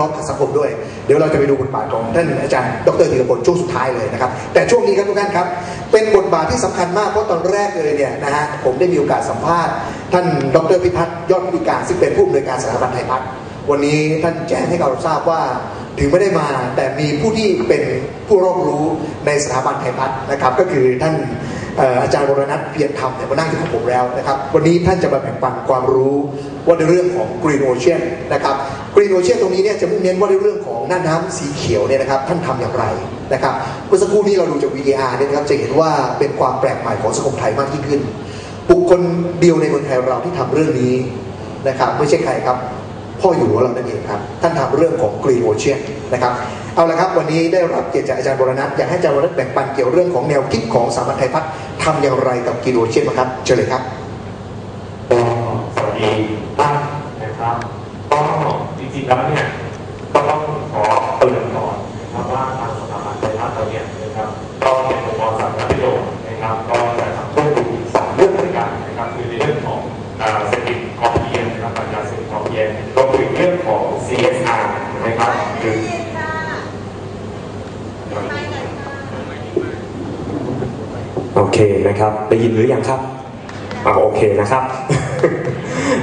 รอบสังคมด้วยเดี๋ยวเราจะไปดูบทบาทของท่านอาจารย์ดรธีรพลช่วงสุดท้ายเลยนะครับ แต่ช่วงนี้ครับทุกท่านครับ เป็นบทบาทที่สำคัญมากเพราะตอนแรกเลยเนี่ยนะฮะผมได้มีโอกาสสัมภาษณ์ ท่านดรพิพัฒน์ยอดพิการซึ่งเป็นผู้อำนวยการสถาบันไทยพัฒน์วันนี้ท่านแจ้งให้เราทราบว่าถึงไม่ได้มาแต่มีผู้ที่เป็นผู้รอบรู้ในสถาบันไทยพัฒน์นะครับ ก็คือท่านเอ่ออาจารย์วรนัทเพียรธรรมเนี่ยมานั่งอยู่กับผมแล้วนะครับ วันนี้ท่านจะมาแบ่งปันความรู้ว่าในเรื่องของ Green Ocean นะครับ Green Ocean ตรงนี้เนี่ยจะมุ่งเน้นว่าในเรื่องของหน้าน้ำสีเขียวเนี่ยนะครับท่านทำอย่างไรนะครับเมื่อสักครู่นี้เราดูจาก VTR เนี่ยนะครับจะเห็นว่าเป็นความแปลกใหม่ของสังคมไทยมากยิ่งขึ้น บุคคลเดียวในเมืองไทยเราที่ทำเรื่องนี้นะครับไม่ใช่ใครครับพ่ออยู่หัวเรานั่นเองครับท่านทำเรื่องของ Green Ocean นะครับเอาละครับวันนี้ได้รับเกียรติจากอาจารย์บรณัทอยากให้อาจารย์บรณัทแบ่งปันเกี่ยวเรื่องของแนวคิดของสถาบันไทยพัฒน์ทำอย่างไรกับ Green Ocean บ้าครับเชิญเลยครับ เรื่องของเศรษฐกิจพอเพียงนะครับปรัชญาเศรษฐกิจพอเพียงรวมถึงเรื่องของ CSR นะครับหรือโอเคนะครับได้ยินหรือยังครับอ่าโอเคนะครับ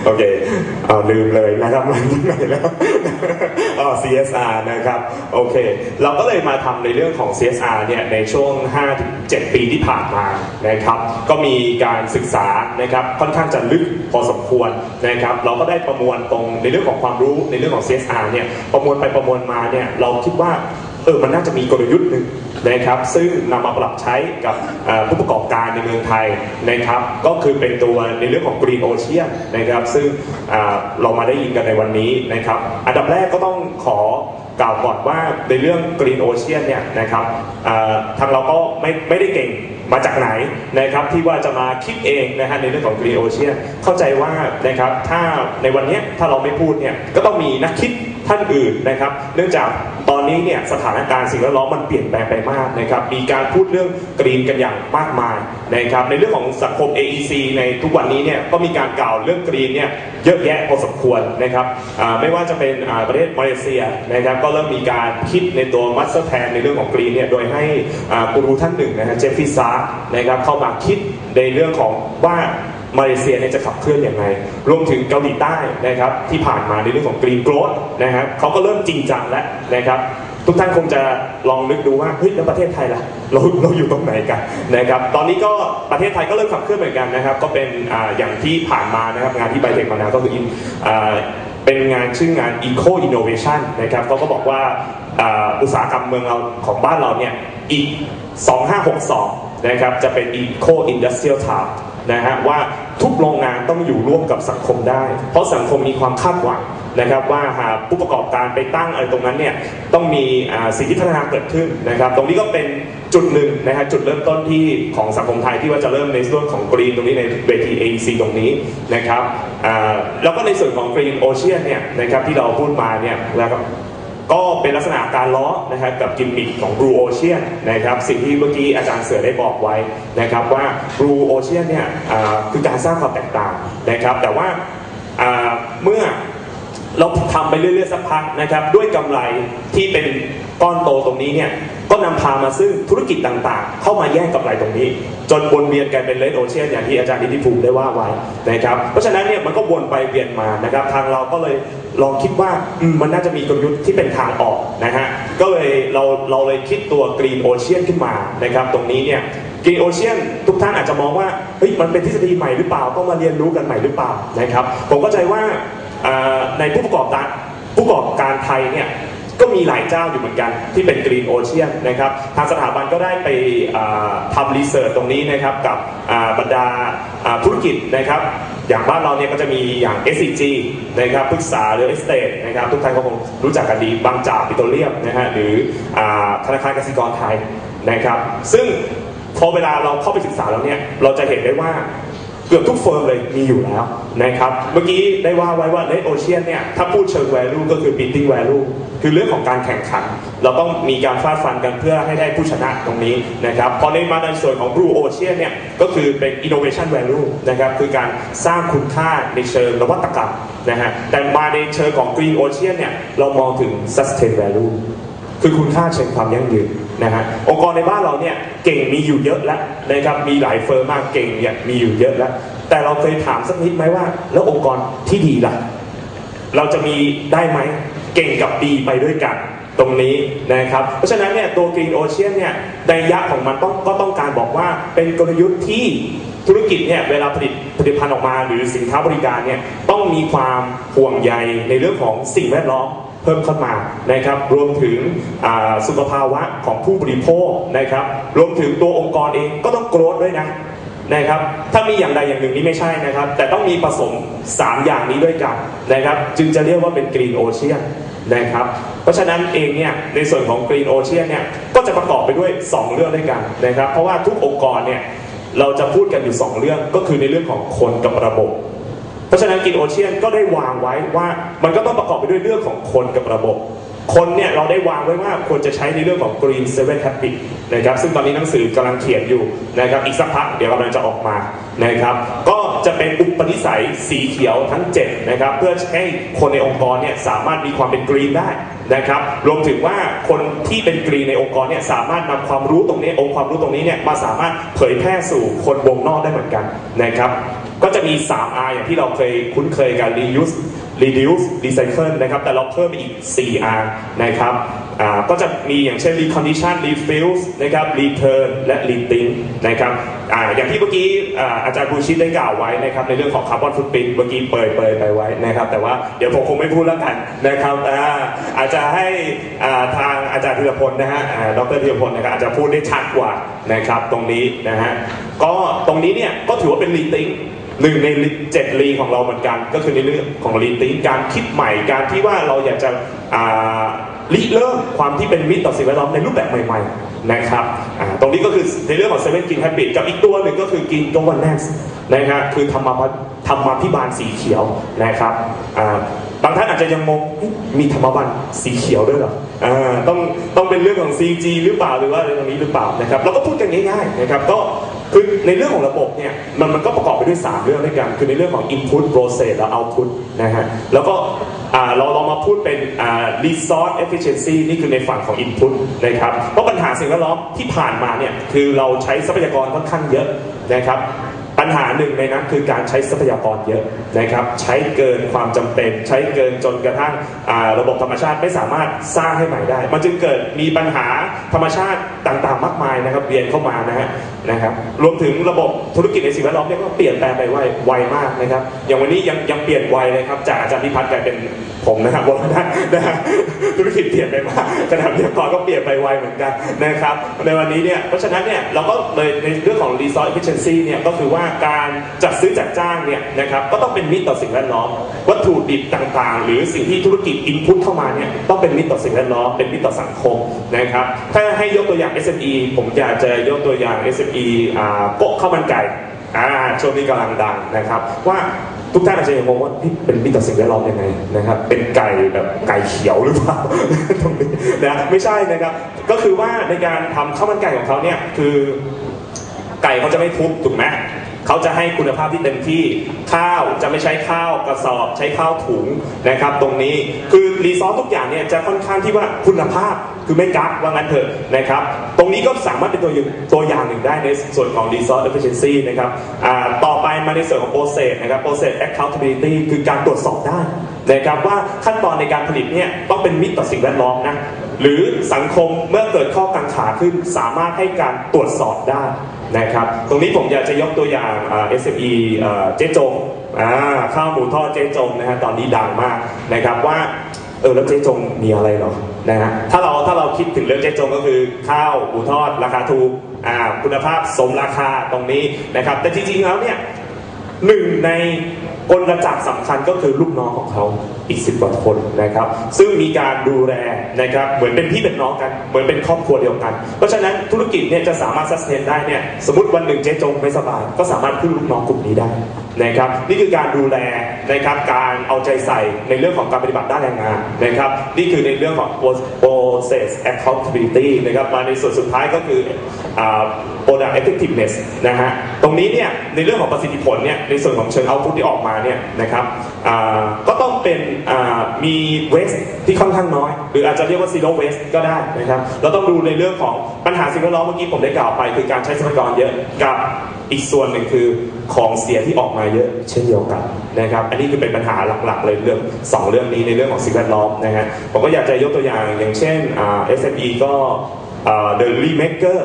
โอเคเอาลืมเลยนะครับมาที่ไหนแล้ว อ๋อ CSR นะครับโอเค เราก็เลยมาทำในเรื่องของ CSR เนี่ยในช่วง 5-7 ปีที่ผ่านมานะครับ ก็มีการศึกษานะครับค่อนข้างจะลึกพอสมควรนะครับ เราก็ได้ประมวลตรงในเรื่องของความรู้ในเรื่องของ CSR เนี่ยประมวลไปประมวลมาเนี่ยเราคิดว่า เออมันน่าจะมีกลยุทธ์หนึ่งนะครับ ซึ่งนำมาปรับใช้กับผู้ประกอบการในเมืองไทยนะครับ ก็คือเป็นตัวในเรื่องของ Green Ocean นะครับ ซึ่งเรามาได้ยินกันในวันนี้นะครับ อันดับแรกก็ต้องขอกล่าวก่อนว่าในเรื่อง Green Ocean เนี่ยนะครับทางเราก็ไม่ไม่ได้เก่งมาจากไหนนะครับที่ว่าจะมาคิดเองนะฮะในเรื่องของ Green Ocean เข้าใจว่านะครับถ้าในวันนี้ถ้าเราไม่พูดเนี่ยก็ต้องมีนักคิดท่านอื่นนะครับ เนื่องจาก นี้เนี่ยสถานการณ์สิ่งแวดล้อมมันเปลี่ยนแปลงไปมากนะครับ มีการพูดเรื่องกรีนกันอย่างมากมายนะครับ ในเรื่องของสังคม AEC ในทุกวันนี้เนี่ยก็มีการกล่าวเรื่องกรีนเนี่ยเยอะแยะพอสมควรนะครับไม่ว่าจะเป็นประเทศมาเลเซียนะครับก็เริ่มมีการคิดในตัวมัสเตอร์แพนในเรื่องของกรีนเนี่ยโดยให้อ่ากูรูท่านหนึ่งนะฮะเจฟฟี่ซาร์นะครับเข้ามาคิดในเรื่องของว่า มาเลเซียเนี่ยจะขับเคลื่อนอย่างไรรวมถึงเกาหลีใต้นะครับที่ผ่านมาในเรื่องของ Green Growth นะครับเขาก็เริ่มจริงจังแล้วนะครับทุกท่านคงจะลองนึกดูว่าเฮ้ยแล้วประเทศไทยล่ะเราเราอยู่ตรงไหนกันนะครับตอนนี้ก็ประเทศไทยก็เริ่มขับเคลื่อนเหมือนกันนะครับก็เป็นอ่าอย่างที่ผ่านมานะครับงานที่ไบเทคมานาก็คืออ่าเป็นงานชื่องาน Eco Innovation นะครับเขาก็บอกว่าอ่าอุตสาหกรรมเมืองเราของบ้านเราเนี่ยอีก 2562 นะครับจะเป็น Eco Industrial Town นะฮะว่า ทุกโรงงานต้องอยู่ร่วมกับสังคมได้ เพราะสังคมมีความคาดหวังนะครับว่าหากผู้ประกอบการไปตั้งอะไรตรงนั้นเนี่ยต้องมีสิ่งที่พัฒนาเกิดขึ้นนะครับ ตรงนี้ก็เป็นจุดหนึ่งนะฮะจุดเริ่มต้นที่ของสังคมไทยที่ว่าจะเริ่มในส่วนของกรีนตรงนี้ในเวที AEC ตรงนี้นะครับแล้วก็ในส่วนของ Green Ocean เนี่ยนะครับที่เราพูดมาเนี่ยแล้ว ก็เป็นลักษณะการล้อนะครับกับกิมมิคของ Blue Ocean นะครับสิ่งที่เมื่อกี้อาจารย์เสือได้บอกไว้นะครับว่า Blue Ocean เนี่ยคือการสร้างความแตกต่างนะครับ แต่ว่าเมื่อเราทำไปเรื่อยๆสักพักนะครับ ด้วยกำไรที่เป็นก้อนโตตรงนี้เนี่ยก็นำพามาซึ่งธุรกิจต่างๆ เข้ามาแย่งกำไรตรงนี้ จนวนเวียนกันเป็นเลดโอเชียนอย่างที่อาจารย์นิติภูมิได้ว่าไว้นะครับเพราะฉะนั้นเนี่ยมันก็วนไปเวียนมานะครับ ทางเราก็เลย ลองคิดว่ามันน่าจะมีกลยุทธ์ที่เป็นทางออกนะฮะก็เลยเราเราเลยคิดตัว Green Ocean ขึ้นมานะครับตรงนี้เนี่ย Green Ocean ทุกท่านอาจจะมองว่าเฮ้ยมันเป็นทฤษฎีใหม่หรือเปล่าต้องมาเรียนรู้กันใหม่หรือเปล่านะครับผมเข้าใจว่าในผู้ประกอบการผู้ประกอบการไทยเนี่ย ก็มีหลายเจ้าอยู่เหมือนกันที่เป็น Green Ocean นะครับทางสถาบันก็ได้ไปทำรีเสิร์ชตรงนี้นะครับกับบรรดาธุรกิจนะครับ อย่างบ้านเราเนี่ยก็จะมีอย่าง SCG นะครับปรึกษาหรือ Estate นะครับทุกท่านก็คงรู้จักกันดีบางจากปิโตรเลียมนะฮะหรือธนาคารกสิกรไทยนะครับ ซึ่งพอเวลาเราเข้าไปศึกษาแล้วเนี่ยเราจะเห็นได้ว่า เกือบทุกเฟิร์มเลยมีอยู่แล้วนะครับ เมื่อกี้ได้ว่าไว้ว่า Red Ocean เนี่ย ถ้าพูดเชิง value ก็คือ beating value คือเรื่องของการแข่งขัน เราต้องมีการฟาดฟันกันเพื่อให้ได้ผู้ชนะตรงนี้นะครับ พอในมาในส่วนของ Blue Ocean เนี่ย ก็คือเป็น innovation value นะครับ คือการสร้างคุณค่าในเชิงนวัตกรรมนะฮะ แต่มาในเชิงของ Green Ocean เนี่ย เรามองถึง sustain value คือคุณค่าเชิงความยั่งยืนนะฮะ องค์กรในบ้านเราเนี่ยเก่งมีอยู่เยอะแล้ว นะครับมีหลายเฟิร์มมากเก่งเนี่ยมีอยู่เยอะแล้ว แต่เราเคยถามสักนิดไหมว่า แล้วองค์กรที่ดีล่ะ เราจะมีได้ไหมเก่งกับดีไปด้วยกันตรงนี้นะครับ เพราะฉะนั้นเนี่ยตัว Green Ocean เนี่ยในยะของมันต้องก็ต้องการบอกว่าเป็นกลยุทธ์ที่ธุรกิจเนี่ยเวลาผลิตผลิตภัณฑ์ออกมา หรือสินค้าบริการเนี่ยต้องมีความห่วงใยในเรื่องของสิ่งแวดล้อม เพิ่มเข้ามานะครับ รวมถึงสุขภาวะของผู้บริโภคนะครับ รวมถึงตัวองค์กรเองก็ต้องโกรธด้วยนะนะครับ ถ้ามีอย่างใดอย่างหนึ่งนี่ไม่ใช่นะครับ แต่ต้องมีผสม 3 อย่างนี้ด้วยกันนะครับ จึงจะเรียกว่าเป็นกรีนโอเชียนนะครับ เพราะฉะนั้นเองเนี่ยในส่วนของกรีนโอเชียนเนี่ยก็จะประกอบไปด้วย 2 เรื่องด้วยกันนะครับ เพราะว่าทุกองค์กรเนี่ยเราจะพูดกันอยู่ 2 เรื่องก็คือในเรื่องของคนกับระบบ ราะฉะนั้นกินโอเชียนก็ได้วางไว้ว่ามันก็ต้องประกอบไปด้วยเรื่องของคนกับระบบ คนเนี่ยเราได้วางไว้ว่าควรจะใช้ในเรื่องของ Green Seven Habit นะครับซึ่งตอนนี้หนังสือกำลังเขียนอยู่นะครับอีกสักพักเดี๋ยวกำลังจะออกมานะครับก็จะเป็นอุปนิสัยสีเขียวทั้ง7นะครับเพื่อให้คนในองค์กรเนี่ยสามารถมีความเป็นกรีนได้นะครับรวมถึงว่าคนที่เป็นกรีนในองค์กรเนี่ยสามารถนำความรู้ตรงนี้องค์ความรู้ตรงนี้เนี่ยมาสามารถเผยแพร่สู่คนวงนอกได้เหมือนกันนะครับ ก็จะมี 3R อย่างที่เราเคยคุ้นเคยกัน reuse reduce recycle นะครับ แต่เราเพิ่มไปอีก 4R นะครับก็จะมีอย่างเช่น recondition refuse นะครับ return และ rethink นะครับออย่างที่เมื่อกี้อาจารย์บูชิตได้กล่าวไว้นะครับในเรื่องของคาร์บอนฟุตปรินเมื่อกี้เปิดเปิดไปไว้นะครับแต่ว่าเดี๋ยวผมคงไม่พูดแล้วกันนะครับอาจจะให้ทางอาจารย์ธีรพลนะฮะดรธีรพลนะครับอาจจะพูดได้ชัดกว่านะครับตรงนี้นะฮะก็ตรงนี้เนี่ยก็ถือว่าเป็น rethink หนึ่งในเจ็ดรีของเราเหมือนกัน ก็คือในเรื่องของรีติ้งการคิดใหม่การที่ว่าเราอยากจะริเริ่มความที่เป็นมิตรต่อสิ่งแวดล้อมในรูปแบบใหม่ๆนะครับตรงนี้ก็คือในเรื่องของเซเว่นกินแฮปปี้กับอีกตัวหนึ่งก็คือกินโกวันแนสนะครับคือธรรมาธรรมาพิบาลสีเขียวนะครับบางท่านอาจจะยังงงมีธรรมบันสีเขียวด้วยเหรอต้องต้องเป็นเรื่องของ CG หรือเปล่าหรือว่าอะไรตรงนี้หรือเปล่านะครับเราก็พูดกันง่ายๆนะครับก็ คือในเรื่องของระบบเนี่ยมันมันก็ประกอบไปด้วย 3 เรื่องด้วยกัน คือในเรื่องของ input process และ output นะฮะแล้วก็เราลองมาพูดเป็น resource efficiency นี่คือในฝั่งของ input นะครับเพราะปัญหาสิ่งแวดล้อมที่ผ่านมาเนี่ยคือเราใช้ทรัพยากรค่อนข้างเยอะนะครับ ปัญหาหนึ่งในนั้นคือการใช้ทรัพยากรเยอะนะครับ ใช้เกินความจำเป็น ใช้เกินจนกระทั่งระบบธรรมชาติไม่สามารถสร้างให้ใหม่ได้ มันจึงเกิดมีปัญหาธรรมชาติต่างๆ มากมายนะครับเวียนเข้ามานะฮะนะครับรวมถึงระบบธุรกิจในสิ่งแวดล้อมเนี่ยก็เปลี่ยนแปลงไปไวไวมากนะครับ อย่างวันนี้ยังยังเปลี่ยนไวเลยครับจากอาจารย์พิพัฒน์กลายเป็นผมนะครับบอกได้นะฮะธุรกิจเปลี่ยนไปมากขณะเดียวกันก็เปลี่ยนไปไวเหมือนกันนะครับในวันนี้เนี่ยเพราะฉะนั้นเนี่ยเราก็เลยในเรื่องของ resource efficiency เนี่ยก็คือว่าการจัดซื้อจัดจ้างเนี่ยนะครับก็ต้องเป็นมิตรต่อสิ่งแวดล้อม วัตถุดิบต่างๆ หรือสิ่งที่ธุรกิจอินพุตเข้ามาเนี่ยต้องเป็นมิตรต่อสิ่งแวดล้อมเป็นมิตรต่อสังคมนะครับถ้าให้ยกตัวอย่าง SME ผมอยากจะยกตัวอย่าง SME อ่าโกะข้าวมันไก่อ่าช่วงนี้กำลังดังนะครับ ว่าทุกท่านอาจจะยังงงว่าเป็นมิตรต่อสิ่งแวดล้อมยังไงนะครับ เป็นไก่แบบไก่เขียวหรือเปล่าตรงนี้นะไม่ใช่นะครับ ก็คือว่าในการทำข้าวมันไก่ของเขาเนี่ยคือไก่เขาจะไม่ทุบถูกไหม เขาจะให้คุณภาพที่เต็มที่ข้าวจะไม่ใช้ข้าวกระสอบใช้ข้าวถุงนะครับ ตรงนี้คือรีซอสทุกอย่างเนี่ยจะค่อนข้างที่ว่าคุณภาพคือไม่กักว่างั้นเถอะนะครับ ตรงนี้ก็สามารถเป็นตัวอย่างตัวอย่างหนึ่งได้ในส่วนของ resource efficiency นะครับต่อไปมาในส่วนของ process นะครับ process accountability คือการตรวจสอบได้นะครับว่าขั้นตอนในการผลิตเนี่ยต้องเป็นมิตรต่อสิ่งแวดล้อมนะหรือสังคมเมื่อเกิดข้อกังขาขึ้นสามารถให้การตรวจสอบได้ นะครับตรงนี้ผมอยากจะยกตัวอย่าง SME เจ๊จงข้าวหมูทอดเจ๊จงนะฮะตอนนี้ดังมากนะครับว่าเออแล้วเจ๊จงมีอะไรหรอนะฮะถ้าเราถ้าเราคิดถึงเรื่องเจ๊จงก็คือข้าวหมูทอดราคาถูกคุณภาพสมราคาตรงนี้นะครับแต่จริงๆแล้วเนี่ยหนึ่งใน กลจักรสำคัญก็คือลูกน้องของเขาอีกสิบกว่าคนนะครับ ซึ่งมีการดูแลนะครับเหมือนเป็นพี่เป็นน้องกัน เหมือนเป็นครอบครัวเดียวกัน เพราะฉะนั้นธุรกิจเนี่ยจะสามารถซัสเทนได้เนี่ยสมมติวันหนึ่งเจ๊จงไม่สบาย ก็สามารถพึ่งลูกน้องกลุ่มนี้ได้นะครับ นี่คือการดูแลนะครับการเอาใจใส่ในเรื่องของการปฏิบัติด้านแรงงานนะครับ นี่คือในเรื่องของ process accountability นะครับมาในส่วนสุดท้ายก็คืออ product effectiveness นะฮะตรงนี้เนี่ยในเรื่องของประสิทธิผลเนี่ยในส่วนของเชิง output ที่ออกมาเนี่ยนะครับก็ต้องเป็นมี waste ที่ค่อนข้างน้อย หรืออาจจะเรียกว่า zero waste ก็ได้นะครับเราต้องดูในเรื่องของปัญหาสิ่งแวดล้อมเมื่อกี้ผมได้กล่าวไป คือการใช้ทรัพยากรเยอะกับอีกส่วนหนึ่งคือของเสียที่ออกมาเยอะเช่นเดียวกันนะครับ อันนี้คือเป็นปัญหาหลักๆ เลยเรื่องสองเรื่องนี้ในเรื่องของสิ่งแวดล้อมนะฮะผมก็อยากจะยกตัวอย่างอย่างเช่น SME ก็ The Remaker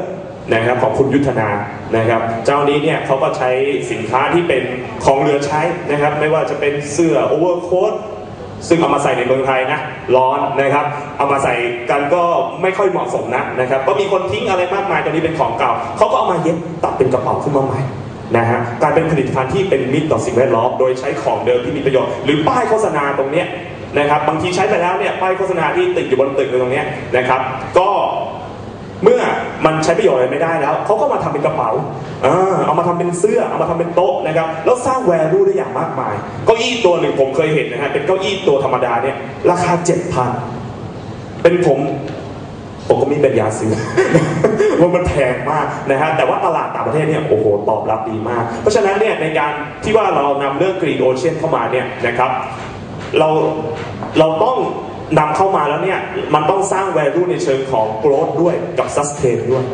นะครับของคุณยุทธนานะครับ เจ้านี้เนี่ยเขาก็ใช้สินค้าที่เป็นของเหลือใช้นะครับ ไม่ว่าจะเป็นเสื้อโอเวอร์โค้ทซึ่งเอามาใส่ในเมืองไทยนะร้อนนะครับ เอามาใส่กันก็ไม่ค่อยเหมาะสมนะนะครับ ก็มีคนทิ้งอะไรมากมายตัวนี้เป็นของเก่าเขาก็เอามาเย็บตัดเป็นกระเป๋าขึ้นมาใหม่นะฮะกลายเป็นผลิตภัณฑ์ที่เป็นมิตรต่อสิ่งแวดล้อมโดยใช้ของเดิมที่มีประโยชน์หรือป้ายโฆษณาตรงเนี้ยนะครับบางทีใช้ไปแล้วเนี่ยป้ายโฆษณาที่ติดอยู่บนตึกตรงเนี้ยนะครับ ก็ เมื่อมันใช้ประโยชน์อะไรไม่ได้แล้วเขาก็มาทำเป็นกระเป๋าอเอามาทำเป็นเสื้อ เอามาทำเป็นโต๊ะนะครับ แล้วสร้างแวลูได้อย่างมากมาย เก้าอี้ตัวหนึ่งผมเคยเห็นนะฮะ เป็นเก้าอี้ตัวธรรมดาเนี่ย ราคาเจ็ดพัน เป็นผม ผมก็มีเป็นยาซื้อว่ามันแพงมากนะฮะ แต่ว่าตลาดต่างประเทศเนี่ย โอ้โห ตอบรับดีมาก เพราะฉะนั้นเนี่ยในการที่ว่าเรานำเรื่องกรีนโอเชียนเข้ามาเนี่ยนะครับ เรา เราต้อง นำเข้ามาแล้วเนี่ย มันต้องสร้าง value ในเชิงของ growth ด้วยกับ sustain ด้วย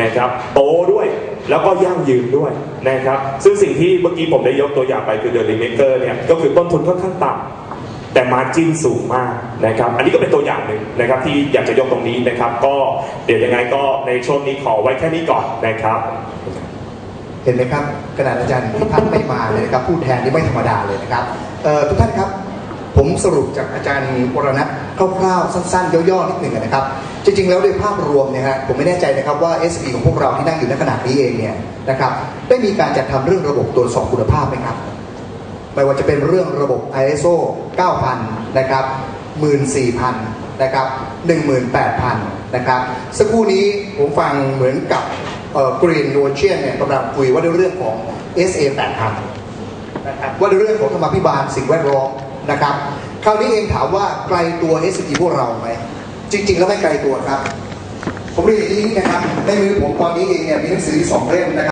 นะครับโตด้วยแล้วก็ยั่งยืนด้วยนะครับ ซึ่งสิ่งที่เมื่อกี้ผมได้ยกตัวอย่างไปคือ the remaker เนี่ยก็คือต้นทุนค่อนข้างต่ำแต่มาจิ้นสูงมากนะครับ อันนี้ก็เป็นตัวอย่างหนึ่งนะครับที่อยากจะยกตรงนี้นะครับ ก็เดี๋ยวยังไงก็ในช่วงนี้ขอไว้แค่นี้ก่อนนะครับ เห็นไหมครับขนาดอาจารย์พิพัฒน์ไม่มาเลยนะครับผู้แทนนี่ไม่ธรรมดาเลยนะครับทุกท่านครับ ผมสรุปจากอาจารย์วรณัทคร่าวๆ สั้นๆ ย่อๆ นิดหนึ่งนะครับ จริงๆ แล้วโดยภาพรวมเนี่ยฮะผมไม่แน่ใจนะครับว่า SB ของพวกเราที่นั่งอยู่ในขณะนี้เองเนี่ยนะครับได้มีการจัดทำเรื่องระบบตรวจสอบคุณภาพไหมครับ ไม่ว่าจะเป็นเรื่องระบบ ISO 9000 นะครับ14,000 นะครับ18,000 นะครับ สักครู่นี้ผมฟังเหมือนกับเอ่อ Green Ocean เนี่ยกำลังคุยว่าด้วยเรื่องของ SA 8,000นะครับว่าด้วยเรื่องของธรรมาภิบาลสิ่งแวดล้อม นะครับ คราวนี้เองถามว่าไกลตัว SG พวกเราไหม จริง ๆ แล้วไม่ไกลตัวครับ ผมเรียนอย่างนี้นะครับในมือผมตอนนี้เองเนี่ยมีหนังสือสองเล่มนะครับ